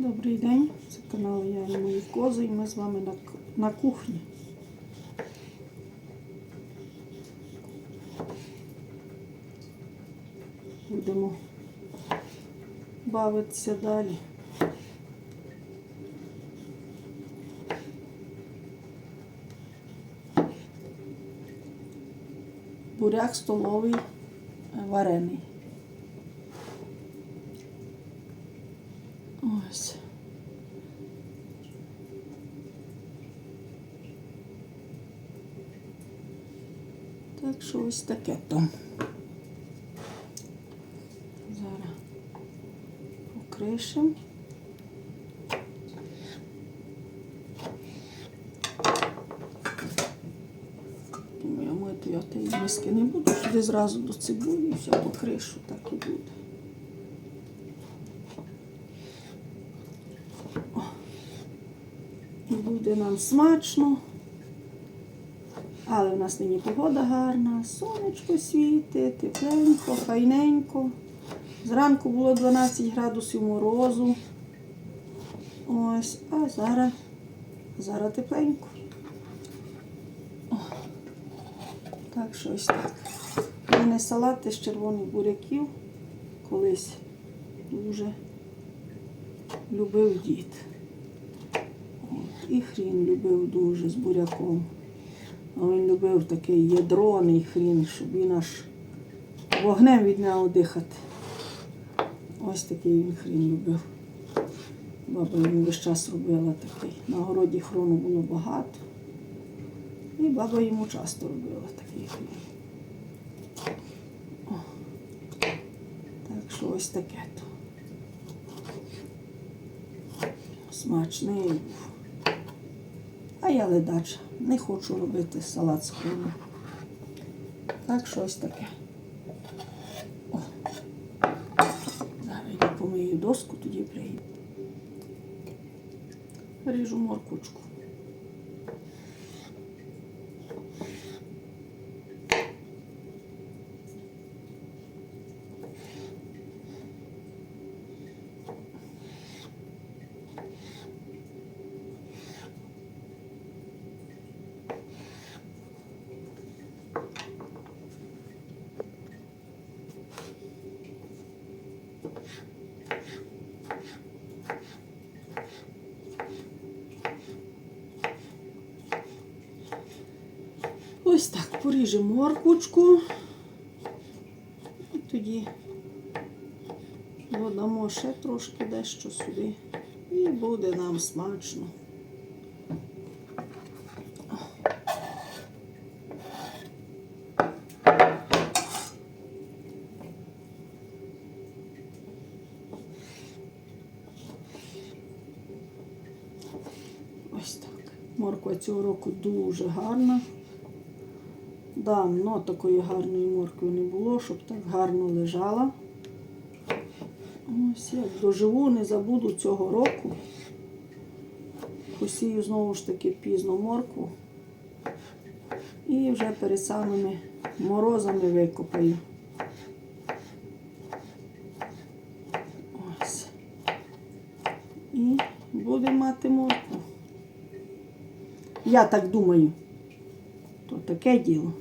Добрий день, це канал Я і мої кози, і ми з вами на, на кухні. Будемо бавитися далі. Буряк столовий варений. Ось. Так що ось таке там. Зараз покришимо. Думаю, мити я тієї миски не буду, сюди зразу до цибулі, все покришу, так і буде. О. І буде нам смачно. Але в нас нині погода гарна, сонечко світить, тепленько, файненько. Зранку було 12 градусів морозу. Ось, а зараз, зараз тепленько. О, так, що ось так. У мене салат із червоних буряків колись дуже любив дід. І хрін любив дуже з буряком. А він любив такий ядроний хрін, щоб він аж вогнем від нього дихати. Ось такий він хрін любив. Баба йому весь час робила такий. На городі хрону було багато. І баба йому часто робила такий хрін. О. Так що ось таке то. Смачний був. А я ледача. Не хочу робити салат з хрону. Так що ось таке. О. Зараз я помию доску, тоді приїду. Ріжу моркочку. Поріжемо морквочку. І тоді додамо ще трошки дещо сюди. І буде нам смачно. Ось так. Морква цього року дуже гарна. Давно такої гарної моркви не було, щоб так гарно лежала. Ось як доживу, не забуду цього року. Посію знову ж таки пізно моркву. І вже перед самими морозами викопаю. Ось. І будемо мати моркву. Я так думаю. То таке діло.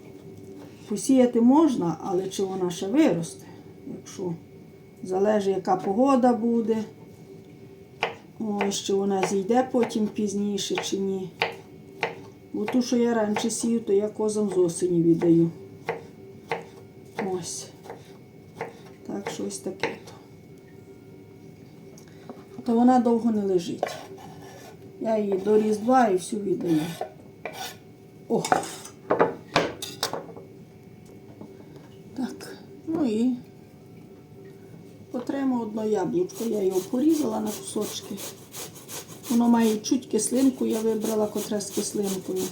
Посіяти можна, але чи вона ще виросте, якщо залежить, яка погода буде. Ось, чи вона зійде потім пізніше, чи ні. Бо ту, що я раніше сію, то я козам з осені віддаю. Ось. Так, що ось таке то. То вона довго не лежить. Я її до Різдва і всю віддаю. О! Так, ну і потремо одно яблучко. Я його порізала на кусочки. Воно має чуть кислинку, я вибрала котре з кислинкою.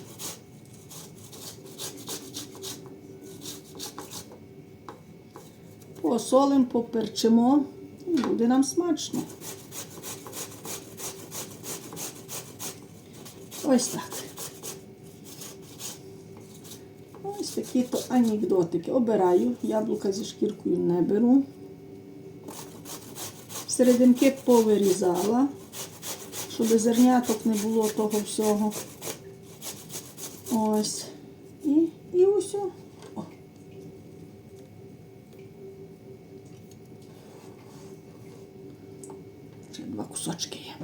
Посолимо, поперчимо і буде нам смачно. Ось так. Ось такі то анекдотики. Обираю. Яблука зі шкіркою не беру. Серединки повирізала, щоб зерняток не було того всього. Ось. І, і усе. О. Ще два кусочки є.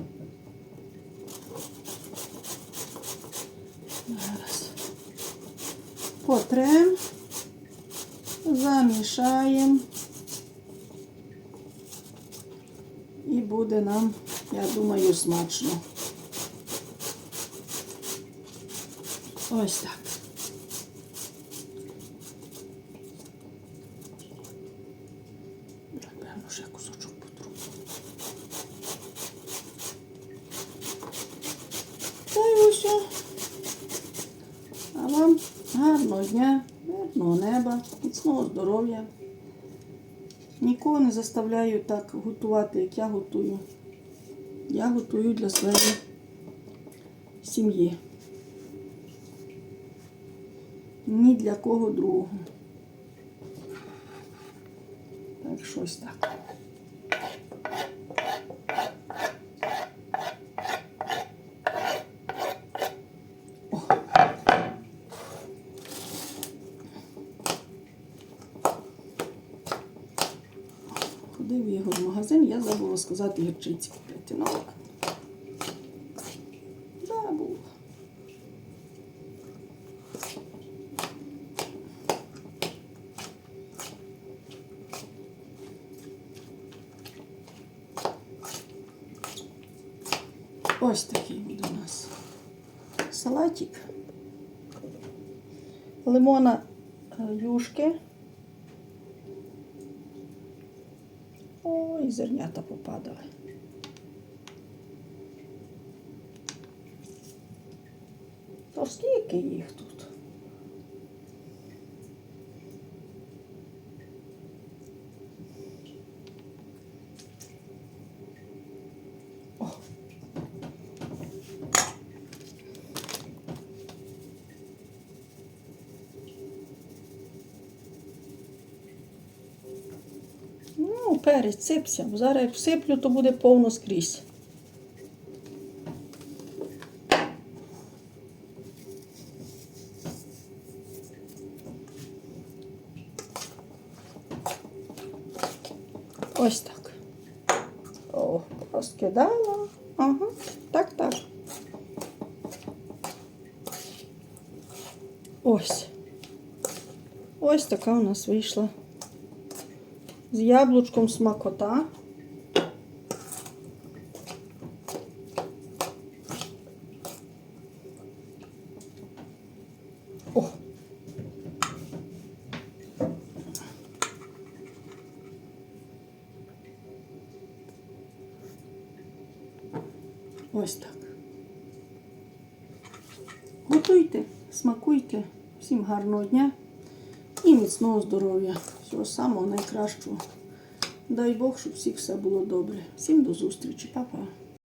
Зараз. Потрем, замішаємо. І буде нам, я думаю, смачно. Ось так. Напевно, ще кусочок потру. Та й усе. А вам гарного дня, мирного неба, міцного здоров'я. Нікого не заставляю так готувати, як я готую. Я готую для своєї сім'ї. Ні для кого другого. Так, щось так. Ходив його в магазин, я забула сказати гірчиці купити. Ну. Забула. Ось такий буде у нас салатик. Лимона е, юшки. Ой, зернята попадали. То скільки їх тут? О. Ну, перець сипся. Зараз як всиплю, то буде повно скрізь. Ось так. О, розкидала. Ага, так, так. Ось. Ось така у нас вийшла з яблучком смакота. Ось так. Готуйте, смакуйте. Всім гарного дня і міцного здоров'я. Всього самого найкращого. Дай Бог, щоб всіх все було добре. Всім до зустрічі, Па-па.